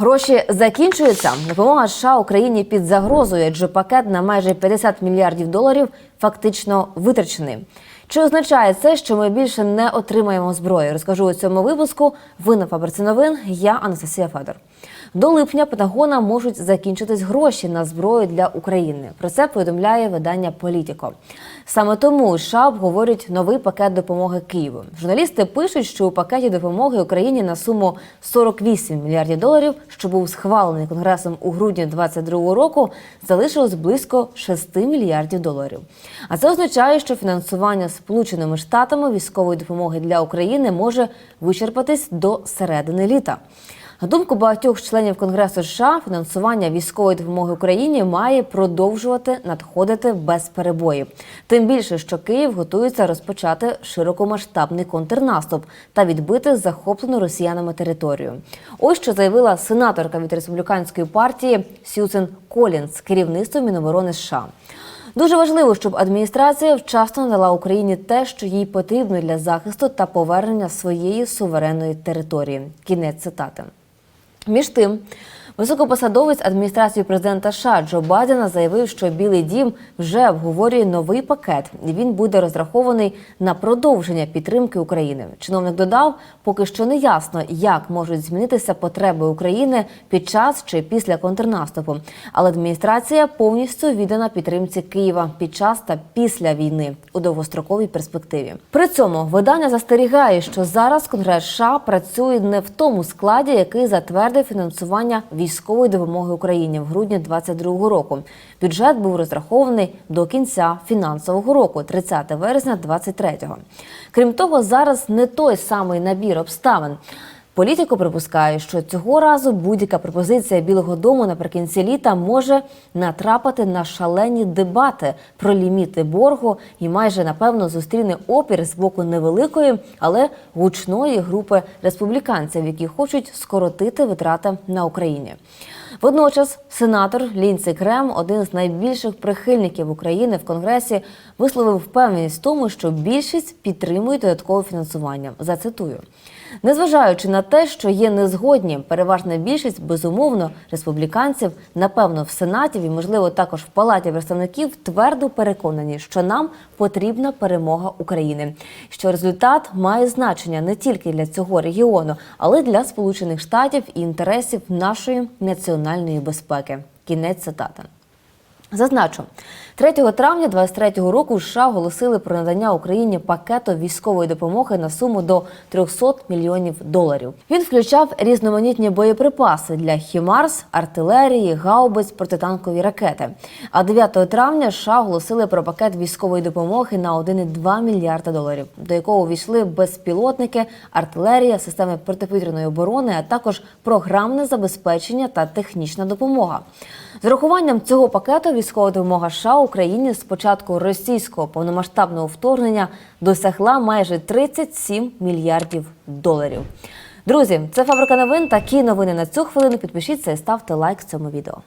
Гроші закінчуються. Допомога США Україні під загрозою, адже пакет на майже 50 мільярдів доларів фактично витрачений. Чи означає це, що ми більше не отримаємо зброї? Розкажу у цьому випуску. Ви на фабриці новин. Я Анастасія Федор. До липня Пентагона можуть закінчитись гроші на зброю для України. Про це повідомляє видання Політіко. Саме тому США обговорюють новий пакет допомоги Києву. Журналісти пишуть, що у пакеті допомоги Україні на суму 48 мільярдів доларів, що був схвалений конгресом у грудні 2022 року, залишилось близько 6 мільярдів доларів. А це означає, що фінансування Сполученими Штатами військової допомоги для України може вичерпатись до середини літа. На думку багатьох членів Конгресу США, фінансування військової допомоги Україні має продовжувати надходити без перебоїв. Тим більше, що Київ готується розпочати широкомасштабний контрнаступ та відбити захоплену росіянами територію. Ось що заявила сенаторка від республіканської партії Сюзен Колінс, керівництво Міноборони США. Дуже важливо, щоб адміністрація вчасно надала Україні те, що їй потрібно для захисту та повернення своєї суверенної території. Кінець цитати. Між тим, високопосадовець адміністрації президента США Джо Байдена заявив, що Білий Дім вже обговорює новий пакет, і він буде розрахований на продовження підтримки України. Чиновник додав, поки що не ясно, як можуть змінитися потреби України під час чи після контрнаступу. Але адміністрація повністю віддана підтримці Києва під час та після війни у довгостроковій перспективі. При цьому видання застерігає, що зараз Конгрес США працює не в тому складі, який затвердив фінансування військової допомоги Україні в грудні 2022 року. Бюджет був розрахований до кінця фінансового року, 30 вересня 2023. Крім того, зараз не той самий набір обставин. Політико припускає, що цього разу будь-яка пропозиція Білого Дому наприкінці літа може натрапити на шалені дебати про ліміти боргу і майже напевно зустріне опір з боку невеликої, але гучної групи республіканців, які хочуть скоротити витрати на Україні. Водночас сенатор Лінцей Крем, один з найбільших прихильників України в Конгресі, висловив впевненість в тому, що більшість підтримує додаткове фінансування. Зацитую. Незважаючи на те, що є незгодні, переважна більшість безумовно республіканців, напевно, в сенаті і можливо також в палаті представників твердо переконані, що нам потрібна перемога України. Що результат має значення не тільки для цього регіону, але й для Сполучених Штатів і інтересів нашої національної безпеки. Кінець цитати. Зазначу, 3 травня 2023 року США оголосили про надання Україні пакету військової допомоги на суму до 300 мільйонів доларів. Він включав різноманітні боєприпаси для хімарс, артилерії, гаубиць, протитанкові ракети. А 9 травня США оголосили про пакет військової допомоги на 1,2 мільярда доларів, до якого війшли безпілотники, артилерія, системи протиповітряної оборони, а також програмне забезпечення та технічна допомога. З урахуванням цього пакету військова допомога США Україні з початку російського повномасштабного вторгнення досягла майже 37 мільярдів доларів. Друзі, це фабрика новин. Такі новини на цю хвилину. Підпишіться і ставте лайк цьому відео.